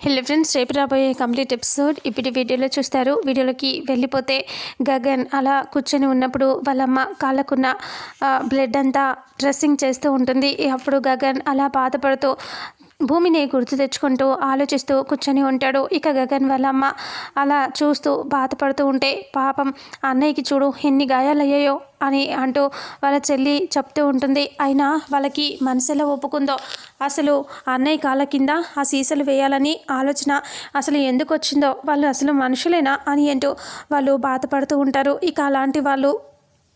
Hello friends రేపు రాబోయే complete episode ఇప్పుడు వీడియోలో చూస్తారు. వీడియోలోకి వెళ్ళిపోతే గగన్ అలా కూర్చొని ఉన్నప్పుడు వాళ్ళమ్మ కాళ్ళకున్న బ్లడ్ అంతా డ్రెస్సింగ్ చేస్తూ ఉంటుంది. అప్పుడు గగన్ అలా బాధపడుతూ భూమిని గుర్తు తెచ్చుకుంటూ ఆలోచిస్తూ కూర్చొని ఉంటాడు. ఇక గగన్ వాళ్ళ అమ్మ అలా చూస్తూ బాధపడుతూ ఉంటే పాపం అన్నయ్యకి చూడు ఎన్ని గాయాలయ్యాయో అని అంటూ వాళ్ళ చెల్లి చెప్తూ ఉంటుంది. అయినా వాళ్ళకి మనసులో ఒప్పుకుందో? అసలు అన్నయ్య కాళ్ళ కింద ఆ సీసలు వేయాలని ఆలోచన అసలు ఎందుకు వచ్చిందో? వాళ్ళు అసలు మనుషులేనా అని అంటూ వాళ్ళు బాధపడుతూ ఉంటారు. ఇక అలాంటి వాళ్ళు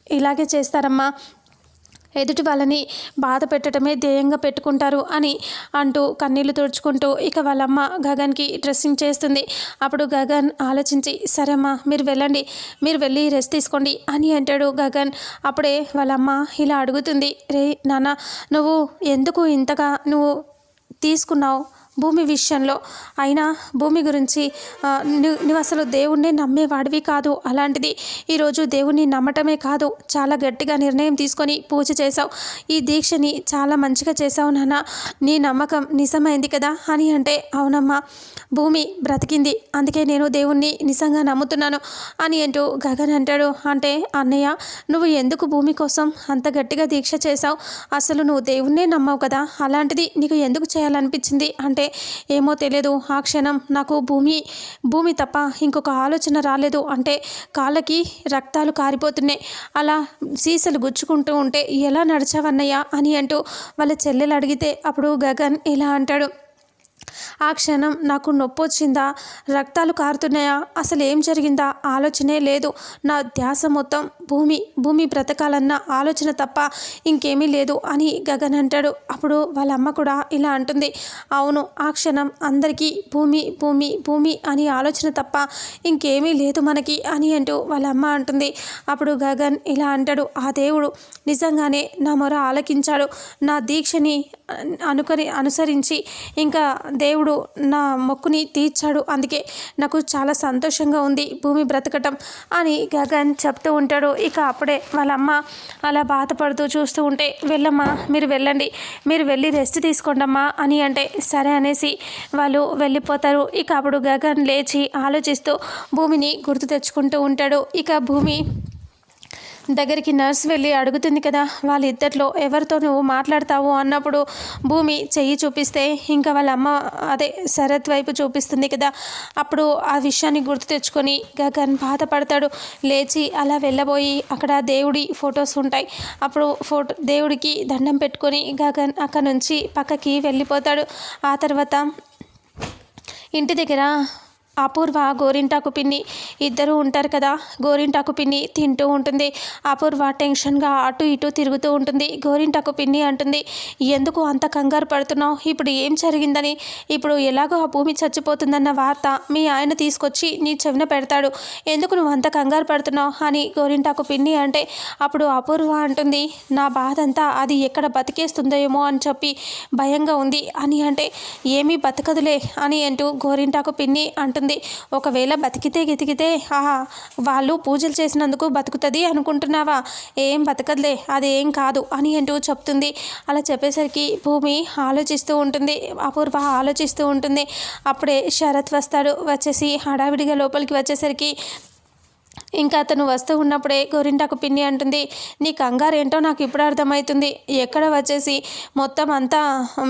ఇలాగే చేస్తారమ్మా. ఎదుటి వాళ్ళని బాధ పెట్టడమే ధ్యేయంగా పెట్టుకుంటారు అని అంటూ కన్నీళ్ళు తుడుచుకుంటూ ఇక వాళ్ళమ్మ గగన్కి డ్రెస్సింగ్ చేస్తుంది. అప్పుడు గగన్ ఆలోచించి సరేమ్మా మీరు వెళ్ళండి. మీరు వెళ్ళి రెస్ట్ తీసుకోండి అని అంటాడు గగన్. అప్పుడే వాళ్ళమ్మ ఇలా అడుగుతుంది రే నాన్న నువ్వు ఎందుకు ఇంతగా నువ్వు తీసుకున్నావు? భూమి విషయంలో. అయినా భూమి గురించి నువ్వు నువ్వు అసలు దేవుణ్ణి నమ్మేవాడివి కాదు అలాంటిది. ఈరోజు దేవుణ్ణి నమ్మటమే కాదు. చాలా గట్టిగా నిర్ణయం తీసుకొని పూజ చేశావు. ఈ దీక్షని చాలా మంచిగా చేశావు నాన్న. నీ నమ్మకం నిజమైంది కదా అని అంటే అవునమ్మా భూమి బ్రతికింది. అందుకే నేను దేవుణ్ణి నిజంగా నమ్ముతున్నాను అని అంటూ గగన్ అంటాడు. అంటే అన్నయ్య నువ్వు ఎందుకు భూమి కోసం అంత గట్టిగా దీక్ష చేశావు? అసలు నువ్వు దేవుణ్ణే నమ్మవు కదా. అలాంటిది నీకు ఎందుకు చేయాలనిపించింది? అంటే ఏమో తెలియదు ఆ క్షణం నాకు భూమి భూమి తప్ప ఇంకొక ఆలోచన రాలేదు. అంటే కాళ్ళకి రక్తాలు కారిపోతున్నాయి. అలా సీసలు గుచ్చుకుంటూ ఉంటే ఎలా నడిచావన్నయ్యా అని అంటూ వాళ్ళ చెల్లెలు అడిగితే అప్పుడు గగన్ ఇలా అంటాడు. ఆ క్షణం నాకు నొప్పి వచ్చిందా రక్తాలు కారుతున్నాయా? అసలు ఏం జరిగిందా? ఆలోచనే లేదు. నా ధ్యాస మొత్తం భూమి భూమి బ్రతకాలన్న ఆలోచన తప్ప ఇంకేమీ లేదు అని గగన్ అంటాడు. అప్పుడు వాళ్ళ అమ్మ కూడా ఇలా అంటుంది. అవును ఆ క్షణం అందరికీ భూమి భూమి భూమి అని ఆలోచన తప్ప ఇంకేమీ లేదు మనకి అని అంటూ వాళ్ళ అమ్మ అంటుంది. అప్పుడు గగన్ ఇలా అంటాడు. ఆ దేవుడు నిజంగానే నా మొర ఆలకించాడు. నా దీక్షని అనుకరి అనుసరించి ఇంకా దేవుడు నా మొక్కుని తీర్చాడు. అందుకే నాకు చాలా సంతోషంగా ఉంది భూమి బ్రతకటం అని గగన్ చెప్తూ ఉంటాడు. ఇక అప్పుడే వాళ్ళ అమ్మ అలా బాధపడుతూ చూస్తూ ఉంటే వెళ్ళమ్మా మీరు వెళ్ళండి మీరు వెళ్ళి రెస్ట్ తీసుకోండమ్మా అని అంటే సరే అనేసి వాళ్ళు వెళ్ళిపోతారు. ఇక అప్పుడు గగన్ లేచి ఆలోచిస్తూ భూమిని గుర్తు తెచ్చుకుంటూ ఉంటాడు. ఇక భూమి దగ్గరికి నర్స్ వెళ్ళి అడుగుతుంది కదా వాళ్ళిద్దరిలో ఎవరితో నువ్వు మాట్లాడతావు అన్నప్పుడు భూమి చెయ్యి చూపిస్తే ఇంకా వాళ్ళ అమ్మ అదే శరత్ వైపు చూపిస్తుంది కదా. అప్పుడు ఆ విషయాన్ని గుర్తు తెచ్చుకొని గగన్ బాధపడతాడు. లేచి అలా వెళ్ళబోయి అక్కడ దేవుడి ఫొటోస్ ఉంటాయి. అప్పుడు ఫోటో దేవుడికి దండం పెట్టుకొని గగన్ అక్కడ నుంచి పక్కకి వెళ్ళిపోతాడు. ఆ తర్వాత ఇంటి దగ్గర అపూర్వ గోరింటాకు పిన్ని ఇద్దరు ఉంటారు కదా. గోరింటాకు పిన్ని తింటూ ఉంటుంది. అపూర్వ టెన్షన్గా అటు ఇటు తిరుగుతూ ఉంటుంది. గోరింటాకు పిన్ని అంటుంది ఎందుకు అంత కంగారు పడుతున్నావు? ఇప్పుడు ఏం జరిగిందని? ఇప్పుడు ఎలాగో ఆ భూమి చచ్చిపోతుందన్న వార్త మీ ఆయన తీసుకొచ్చి నీ చెవిన పెడతాడు. ఎందుకు నువ్వు అంత కంగారు పడుతున్నావు? అని గోరింటాకు పిన్ని అంటే అప్పుడు అపూర్వ అంటుంది నా బాధ అంతా అది ఎక్కడ బతికేస్తుందో ఏమో అని చెప్పి భయంగా ఉంది అని అంటే ఏమీ బతకదులే అని అంటూ గోరింటాకు పిన్ని అంటుంది. ఒకవేళ బతికితే గితికితే ఆహా వాళ్ళు పూజలు చేసినందుకు బతుకుతుంది అనుకుంటున్నావా? ఏం బతకదులే అదేం కాదు అని అంటూ చెప్తుంది. అలా చెప్పేసరికి భూమి ఆలోచిస్తూ ఉంటుంది అపూర్వ ఆలోచిస్తూ ఉంటుంది. అప్పుడే శరత్ వస్తాడు వచ్చేసి హడావిడిగా లోపలికి వచ్చేసరికి ఇంకా అతను వస్తూ ఉన్నప్పుడే గోరింటాకు పిన్ని అంటుంది నీ కంగారు ఏంటో నాకు ఇప్పుడు అర్థమవుతుంది ఎక్కడ వచ్చేసి మొత్తం అంతా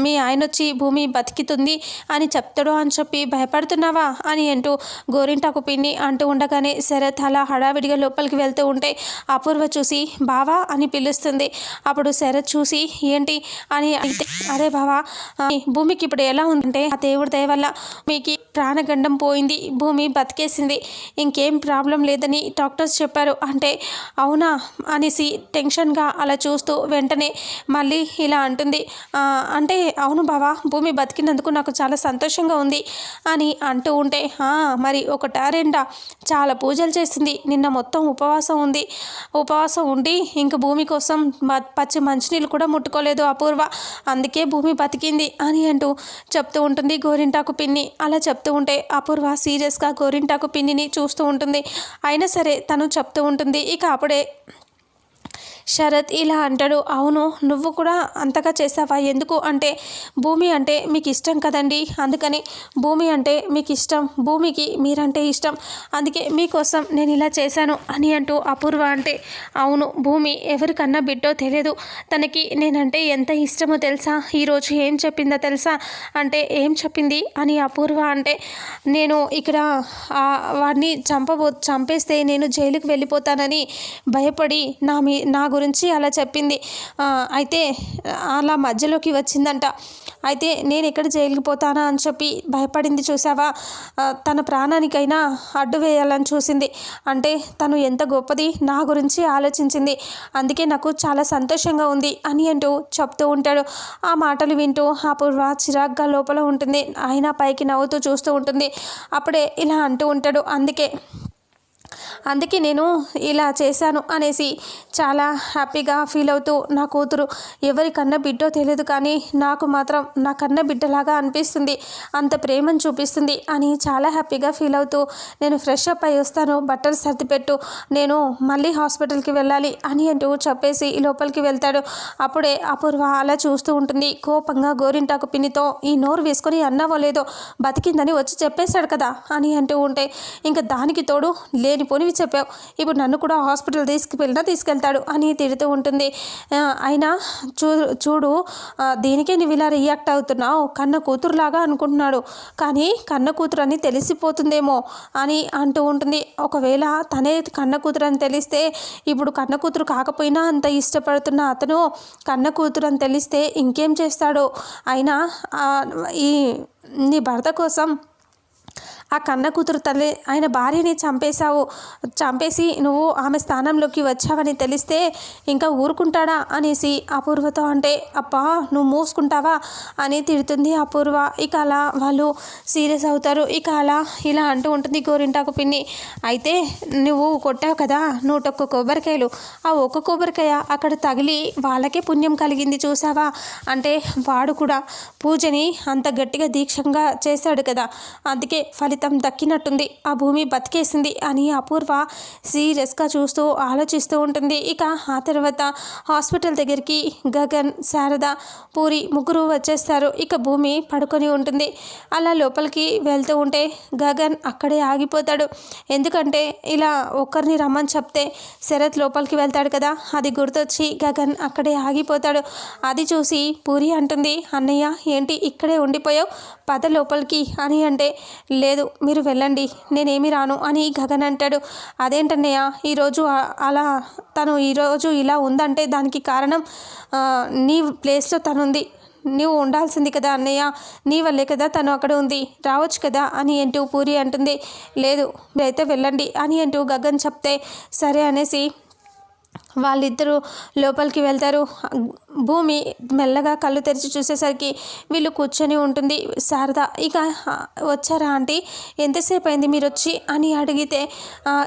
మీ ఆయన వచ్చి భూమి బతికితుంది అని చెప్తాడు అని చెప్పి భయపడుతున్నావా? అని అంటూ గోరింటాకు పిన్ని అంటూ ఉండగానే శరత్ అలా హడావిడిగా లోపలికి వెళ్తూ ఉంటే అపూర్వ చూసి బావా అని పిలుస్తుంది. అప్పుడు శరత్ చూసి ఏంటి? అని అయితే అరే బావా భూమికి ఇప్పుడు ఎలా ఉందంటే ఆ దేవుడి దయ వల్ల మీకు ప్రాణగండం పోయింది భూమి బతికేసింది. ఇంకేం ప్రాబ్లం లేదని డాక్టర్స్ చెప్పారు. అంటే అవునా అనేసి టెన్షన్గా అలా చూస్తూ వెంటనే మళ్ళీ ఇలా అంటుంది. అంటే అవును బావా భూమి బతికినందుకు నాకు చాలా సంతోషంగా ఉంది అని అంటూ ఉంటే "ఆ, మరి ఒక రెండా చాలా పూజలు చేసింది. నిన్న మొత్తం ఉపవాసం ఉంది. ఉపవాసం ఉండి ఇంక భూమి కోసం మ- పచ్చి మంచినీళ్ళు కూడా ముట్టుకోలేదు అపూర్వ. అందుకే భూమి బతికింది అని అంటూ చెప్తూ ఉంటుంది గోరింటాకు పిన్ని. అలా చెప్తూ ఉంటే అపూర్వ సీరియస్గా గోరింటాకు పిన్నిని చూస్తూ ఉంటుంది. అయినా సరే తను చెప్తూ ఉంటుంది. ఇక అప్పుడే శరత్ ఇలా అంటాడు అవును నువ్వు కూడా అంతగా చేసావా? ఎందుకు? అంటే భూమి అంటే మీకు ఇష్టం కదండి. అందుకని భూమి అంటే మీకు ఇష్టం భూమికి మీరంటే ఇష్టం. అందుకే మీకోసం నేను ఇలా చేశాను అని అంటూ అపూర్వ అంటే అవును భూమి ఎవరికన్నా బిడ్డో తెలియదు. తనకి నేనంటే ఎంత ఇష్టమో తెలుసా? ఈరోజు ఏం చెప్పిందో తెలుసా? అంటే ఏం చెప్పింది? అని అపూర్వ అంటే నేను ఇక్కడ వాడిని చంపబో చంపేస్తే నేను జైలుకి వెళ్ళిపోతానని భయపడి నా మీ నా గురించి అలా చెప్పింది. అయితే అలా మధ్యలోకి వచ్చిందంట. అయితే నేను ఎక్కడ జైలుకి పోతానా అని చెప్పి భయపడింది చూసావా? తన ప్రాణానికైనా అడ్డు వేయాలని చూసింది. అంటే తను ఎంత గొప్పది నా గురించి ఆలోచించింది. అందుకే నాకు చాలా సంతోషంగా ఉంది అని అంటూ చెప్తూ ఉంటాడు. ఆ మాటలు వింటూ అపూర్వ చిరాగ్గా లోపల ఉంటుంది. ఆయన పైకి నవ్వుతూ చూస్తూ ఉంటుంది. అప్పుడే ఇలా అంటూ ఉంటాడు. అందుకే అందుకే నేను ఇలా చేశాను అనేసి చాలా హ్యాపీగా ఫీల్ అవుతూ నా కూతురు ఎవరికన్నా బిడ్డో తెలియదు కానీ నాకు మాత్రం నా కన్న బిడ్డలాగా అనిపిస్తుంది అంత ప్రేమను చూపిస్తుంది అని చాలా హ్యాపీగా ఫీల్ అవుతూ నేను ఫ్రెష్ అప్ అయి వస్తాను బట్టలు సర్దిపెట్టు నేను మళ్ళీ హాస్పిటల్కి వెళ్ళాలి అని అంటూ చెప్పేసి లోపలికి వెళ్తాడు. అప్పుడే అపూర్వ అలా చూస్తూ ఉంటుంది. కోపంగా గోరింటాకు పిన్నితో ఈ నోరు వేసుకొని అన్నావో లేదో బతికిందని వచ్చి చెప్పేశాడు కదా అని అంటూ ఉంటే ఇంకా దానికి తోడు లేనిపోని అన్నీ చెప్పావు. ఇప్పుడు నన్ను కూడా హాస్పిటల్ తీసుకువెళ్ళినా తీసుకెళ్తాడు అని తిడుతూ ఉంటుంది. అయినా చూ చూడు దీనికే నువ్వు ఇలా రియాక్ట్ అవుతున్నావు. కన్న కూతురులాగా అనుకుంటున్నాడు. కానీ కన్న కూతురు అని తెలిసిపోతుందేమో అని అంటూ ఉంటుంది. ఒకవేళ తనే కన్న కూతురు అని తెలిస్తే ఇప్పుడు కన్న కూతురు కాకపోయినా అంత ఇష్టపడుతున్న అతను కన్న కూతురు అని తెలిస్తే ఇంకేం చేస్తాడో? అయినా ఈ నీ భర్త కోసం ఆ కన్న కూతురు తల్లి ఆయన భార్యని చంపేశావు చంపేసి నువ్వు ఆమె స్థానంలోకి వచ్చావని తెలిస్తే ఇంకా ఊరుకుంటాడా? అనేసి అపూర్వతో అంటే అప్పా నువ్వు మూసుకుంటావా? అని తిడుతుంది అపూర్వ. ఇక అలా వాళ్ళు సీరియస్ అవుతారు. ఇక అలా ఇలా అంటూ ఉంటుంది గోరింటాకు పిన్ని. అయితే నువ్వు కొట్టావు కదా నూటొక్క కొబ్బరికాయలు. ఆ ఒక్క కొబ్బరికాయ అక్కడ తగిలి వాళ్ళకే పుణ్యం కలిగింది చూసావా అంటే వాడు కూడా పూజని అంత గట్టిగా దీక్షంగా చేశాడు కదా. అందుకే ఫలితం దక్కినట్టుంది. ఆ భూమి బతికేసింది అని అపూర్వ సీరియస్గా చూస్తూ ఆలోచిస్తూ ఉంటుంది. ఇక ఆ తర్వాత హాస్పిటల్ దగ్గరికి గగన్ శారద పూరి ముగ్గురు వచ్చేస్తారు. ఇక భూమి పడుకొని ఉంటుంది. అలా లోపలికి వెళ్తూ ఉంటే గగన్ అక్కడే ఆగిపోతాడు. ఎందుకంటే ఇలా ఒక్కరిని రమ్మని చెప్తే శరత్ లోపలికి వెళ్తాడు కదా అది గుర్తొచ్చి గగన్ అక్కడే ఆగిపోతాడు. అది చూసి పూరి అంటుంది అన్నయ్య ఏంటి ఇక్కడే ఉండిపోయావు? పద లోపలికి అని అంటే లేదు మీరు వెళ్ళండి నేనేమి రాను అని గగన్ అంటాడు. అదేంటన్నయ్య ఈరోజు అలా తను ఈరోజు ఇలా ఉందంటే దానికి కారణం నీ ప్లేస్లో తనుంది. నువ్వు ఉండాల్సింది కదా అన్నయ్య నీ వల్లే కదా తను అక్కడ ఉంది. రావచ్చు కదా అని అంటూ పూరి అంటుంది. లేదు మీరైతే వెళ్ళండి అని అంటూ గగన్ చెప్తే సరే అనేసి వాళ్ళిద్దరూ లోపలికి వెళ్తారు. భూమి మెల్లగా కళ్ళు తెరిచి చూసేసరికి వీళ్ళు కూర్చొని ఉంటుంది. శారద ఇక వచ్చారా ఆంటీ? ఎంతసేపు అయింది మీరు వచ్చి? అని అడిగితే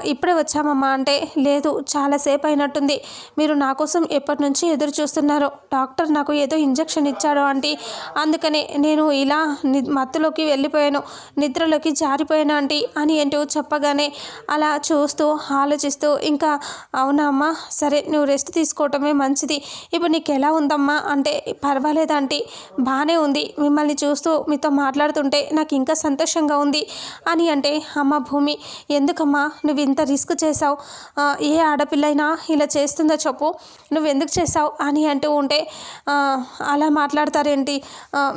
ఇప్పుడే వచ్చామమ్మా అంటే లేదు చాలాసేపు అయినట్టుంది. మీరు నా కోసం ఎప్పటి నుంచి ఎదురు చూస్తున్నారు? డాక్టర్ నాకు ఏదో ఇంజెక్షన్ ఇచ్చాడు ఆంటీ. అందుకనే నేను ఇలా ని మత్తులోకి వెళ్ళిపోయాను. నిద్రలోకి జారిపోయాను ఆంటీ అని ఏంటో చెప్పగానే అలా చూస్తూ ఆలోచిస్తూ ఇంకా అవునా అమ్మా? సరే నువ్వు రెస్ట్ తీసుకోవటమే మంచిది. ఇప్పుడు నీకు ఎలా ఉందమ్మా అంటే పర్వాలేదు బాగానే ఉంది. మిమ్మల్ని చూస్తూ మీతో మాట్లాడుతుంటే నాకు ఇంకా సంతోషంగా ఉంది అని అంటే అమ్మ భూమి ఎందుకమ్మా నువ్వు ఇంత రిస్క్ చేసావు ఏ ఆడపిల్లైనా ఇలా చేస్తుందో చెప్పు. నువ్వు ఎందుకు చేసావు అని అంటూ ఉంటే అలా మాట్లాడతారేంటి?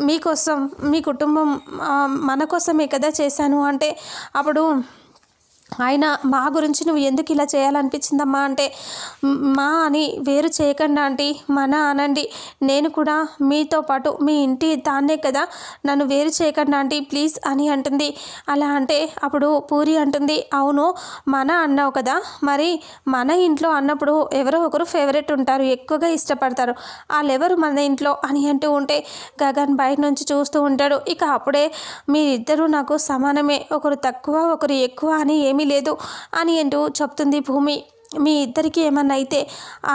మీకోసం మీ కుటుంబం మన కోసమే కదా చేశాను అంటే అప్పుడు ఆయన మా గురించి నువ్వు ఎందుకు ఇలా చేయాలనిపించిందమ్మా అంటే మా అని వేరు చేయకండి ఆంటీ మన అనండి. నేను కూడా మీతో పాటు మీ ఇంటి దాన్నే కదా నన్ను వేరు చేయకండి ఆంటీ ప్లీజ్ అని అంటుంది. అలా అంటే అప్పుడు పూరి అంటుంది అవును మన అన్నావు కదా. మరి మన ఇంట్లో అన్నప్పుడు ఎవరో ఒకరు ఫేవరెట్ ఉంటారు ఎక్కువగా ఇష్టపడతారు. వాళ్ళెవరు మన ఇంట్లో అని అంటూ ఉంటే గగన్ బయట నుంచి చూస్తూ ఉంటాడు. ఇక అప్పుడే మీరిద్దరూ నాకు సమానమే ఒకరు తక్కువ ఒకరు ఎక్కువ అని ఏమి లేదు అని అంటూ చెప్తుంది భూమి. మీ ఇద్దరికి ఏమన్నా అయితే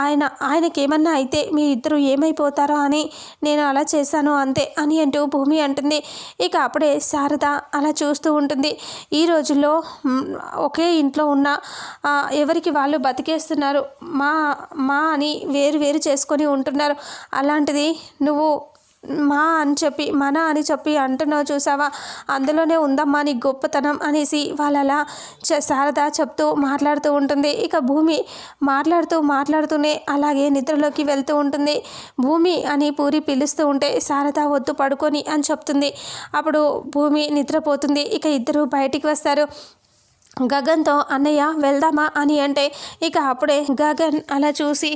ఆయన ఆయనకి ఏమన్నా అయితే మీ ఇద్దరు ఏమైపోతారో అని నేను అలా చేశాను అంతే అని అంటూ భూమి అంటుంది. ఇక అప్పుడే శారద అలా చూస్తూ ఉంటుంది. ఈ రోజుల్లో ఒకే ఇంట్లో ఉన్న ఎవరికి వాళ్ళు బతికేస్తున్నారు? మా మా అని వేరు వేరు చేసుకొని ఉంటున్నారు. అలాంటిది నువ్వు మా అని చెప్పి మన అని చెప్పి అంటున్నావు చూసావా? అందులోనే ఉందమ్మా నీ గొప్పతనం అనేసి వాళ్ళలా చ- శారద చెప్తూ మాట్లాడుతూ ఉంటుంది. ఇక భూమి మాట్లాడుతూ మాట్లాడుతూనే అలాగే నిద్రలోకి వెళ్తూ ఉంటుంది. భూమి అని పూరి పిలుస్తూ ఉంటే శారద వద్దు పడుకొని అని చెప్తుంది. అప్పుడు భూమి నిద్రపోతుంది. ఇక ఇద్దరు బయటికి వస్తారు. గగన్తో అన్నయ్య వెళ్దామా? అని అంటే ఇక అప్పుడే గగన్ అలా చూసి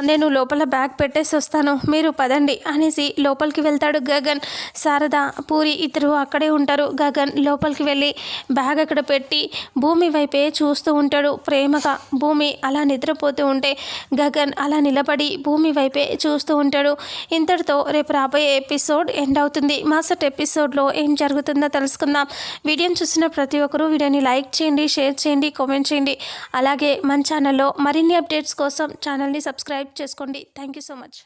నేను లోపల బ్యాగ్ పెట్టేసి వస్తాను మీరు పదండి అనేసి లోపలికి వెళ్తాడు గగన్. శారద పూరి ఇద్దరు అక్కడే ఉంటారు. గగన్ లోపలికి వెళ్ళి బ్యాగ్ అక్కడ పెట్టి భూమి వైపే చూస్తూ ఉంటాడు. ప్రేమగా భూమి అలా నిద్రపోతూ ఉంటే గగన్ అలా నిలబడి భూమి వైపే చూస్తూ ఉంటాడు. ఇంతటితో రేపు రాబోయే ఎపిసోడ్ ఎండ్ అవుతుంది. మాసట్ ఎపిసోడ్లో ఏం జరుగుతుందో తెలుసుకుందాం. వీడియోని చూసిన ప్రతి ఒక్కరూ వీడియోని లైక్ చేయండి. షేర్ చేయండి కామెంట్ చేయండి. అలాగే మన ఛానల్లో మరిన్ని అప్డేట్స్ కోసం ఛానల్ని సబ్స్క్రైబ్ చేసుకోండి. Thank you so much